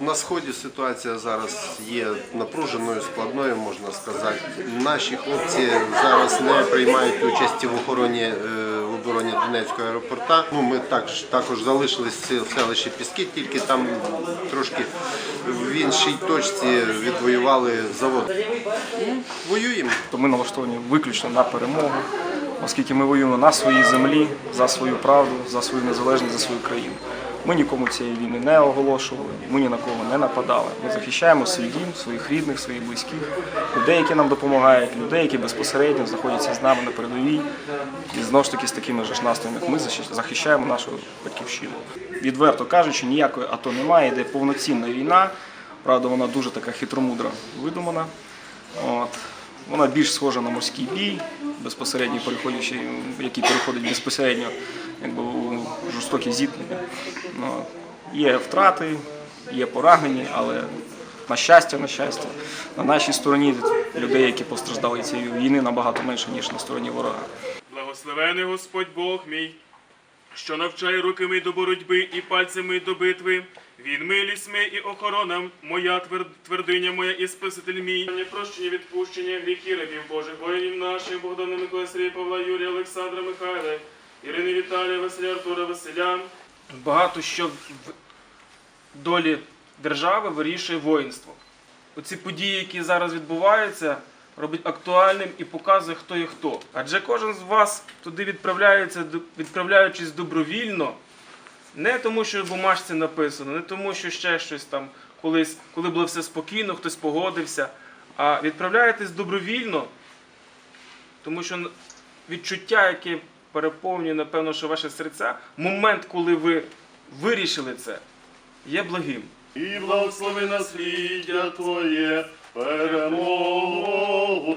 На сході ситуація зараз є напруженою, складною, можна сказати. Наші хлопці зараз не приймають участі в охороні е, в обороні Донецького аеропорта. Ну ми також також залишились в селищі Піски, тільки там трошки в іншій точці відвоювали завод. Ну, Воюємо. то ми налаштовані виключно на перемогу, оскільки ми воюємо на своїй землі за свою правду, за свою незалежність, за свою країну. Ми нікому цієї війни не оголошували, ми ні на кого не нападали. Ми захищаємо свій дім, своїх рідних, своїх близьких, людей, які нам допомагають, людей, які безпосередньо знаходяться з нами на передовій. І знову ж таки з такими ж настроями, як ми захищаємо нашу батьківщину. Відверто кажучи, ніякої АТО немає, йде повноцінна війна. Правда, вона дуже така хитромудра видумана. От. Вона більш схожа на морський бій, безпосередньо переходячи, який переходить безпосередньо якби, у жорстокі зіткнення. Ну, є втрати, є поранені, але на щастя, на щастя, на нашій стороні людей, які постраждали цієї війни, набагато менше, ніж на стороні ворога. Благословений Господь Бог мій, що навчає руки мої до боротьби і пальцями до битви. Він милість мій і охорона моя твердиня моя і спаситель мій. Прощення, відпущення, гріхи рабів Божих, воїнів наших, Богдана Микола Сергія Павла, Юрія, Олександра, Михайла, Ірини Віталія, Василя, Артура, Василя. багато що в долі держави вирішує воїнство. Оці події, які зараз відбуваються, робить актуальним і показує, хто є хто. Адже кожен з вас туди відправляється, відправляючись добровільно, не тому, що в бумажці написано, не тому, що ще щось там колись, коли було все спокійно, хтось погодився, а відправляєтесь добровільно, тому що відчуття, яке переповнює, напевно, що ваше серця, момент, коли ви вирішили це, є благим. І благослови насліддя Твоє перемогу.